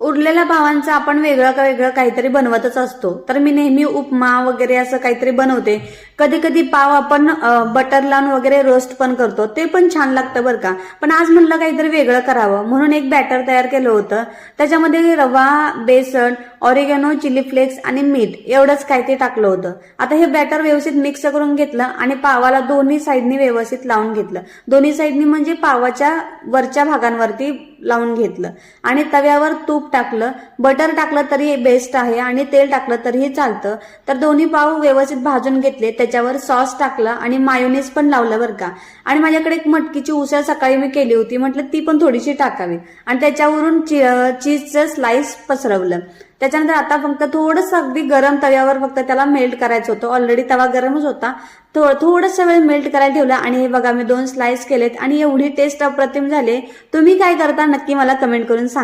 उरलेल्या भावांचं आपण वेगळं का वेगळं काहीतरी बनवतच असतो. तर मी नेहमी उपमा वगैरे असं काहीतरी बनवते. कधी कधी पाव आपण बटर लावून वगैरे रोस्ट पण करतो. ते पण छान लागतं बरं का. पण आज म्हणलं काहीतरी वेगळं करावं. म्हणून एक बॅटर तयार केलं होतं. त्याच्यामध्ये रवा बेसन ऑरिगॅनो चिली फ्लेक्स आणि मीठ एवढंच काय ते टाकलं होतं. आता हे बॅटर व्यवस्थित मिक्स करून घेतलं आणि पावाला दोन्ही साईडनी व्यवस्थित लावून घेतलं. दोन्ही साईडनी म्हणजे पावाच्या वरच्या भागांवरती लावून घेतलं. आणि तव्यावर तूप टाकलं. बटर टाकलं तरी बेस्ट आहे आणि तेल टाकलं तरीही चालतं. तर दोन्ही पाव व्यवस्थित भाजून घेतले. त्याच्यावर सॉस टाकलं आणि मायोनेस पण लावलं बरं का. आणि माझ्याकडे एक मटकीची उसळ सकाळी मी केली होती म्हटलं ती पण थोडीशी टाकावी. आणि त्याच्यावरून चीजचं स्लाइस पसरवलं. त्याच्यानंतर आता फक्त थोडंसं अगदी गरम तव्यावर फक्त त्याला मेल्ट करायचं होतं. ऑलरेडी तवा गरमच होता. थो थोडंसं वेळ मेल्ट करायला ठेवलं आणि हे बघा मी दोन स्लाइस केलेत आणि एवढी टेस्ट अप्रतिम झाले. तुम्ही काय करता नक्की मला कमेंट करून सांगा.